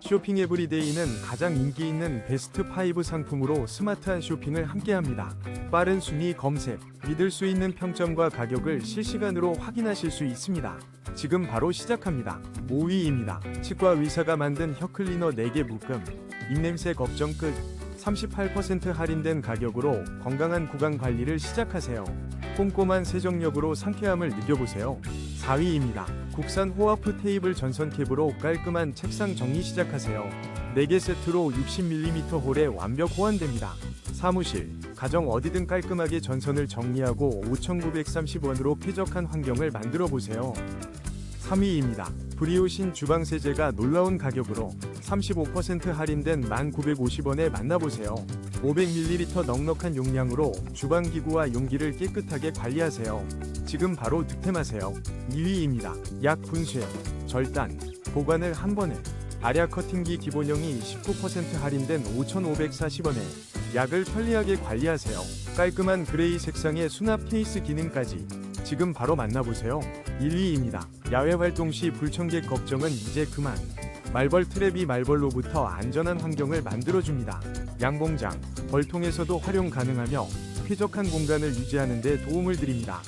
쇼핑 에브리데이는 가장 인기 있는 베스트 5 상품으로 스마트한 쇼핑을 함께합니다. 빠른 순위 검색, 믿을 수 있는 평점과 가격을 실시간으로 확인하실 수 있습니다. 지금 바로 시작합니다. 5위입니다. 치과 의사가 만든 혀 클리너 4개 묶음. 입냄새 걱정 끝. 38% 할인된 가격으로 건강한 구강 관리를 시작하세요. 꼼꼼한 세정력으로 상쾌함을 느껴보세요. 4위입니다. 국산 호아프 테이블 전선 캡으로 깔끔한 책상 정리 시작하세요. 4개 세트로 60mm 홀에 완벽 호환됩니다. 사무실, 가정 어디든 깔끔하게 전선을 정리하고 5,930원으로 쾌적한 환경을 만들어 보세요. 3위입니다. 브리오신 주방 세제가 놀라운 가격으로 35% 할인된 1,950원에 만나보세요. 500ml 넉넉한 용량으로 주방 기구와 용기를 깨끗하게 관리하세요. 지금 바로 득템하세요. 2위입니다. 약 분쇄, 절단, 보관을 한 번에 아랴 커팅기 기본형이 19% 할인된 5,540원에 약을 편리하게 관리하세요. 깔끔한 그레이 색상의 수납 케이스 기능까지 지금 바로 만나보세요. 1위입니다. 야외 활동 시 불청객 걱정은 이제 그만. 말벌 트랩이 말벌로부터 안전한 환경을 만들어줍니다. 양봉장, 벌통에서도 활용 가능하며 쾌적한 공간을 유지하는 데 도움을 드립니다.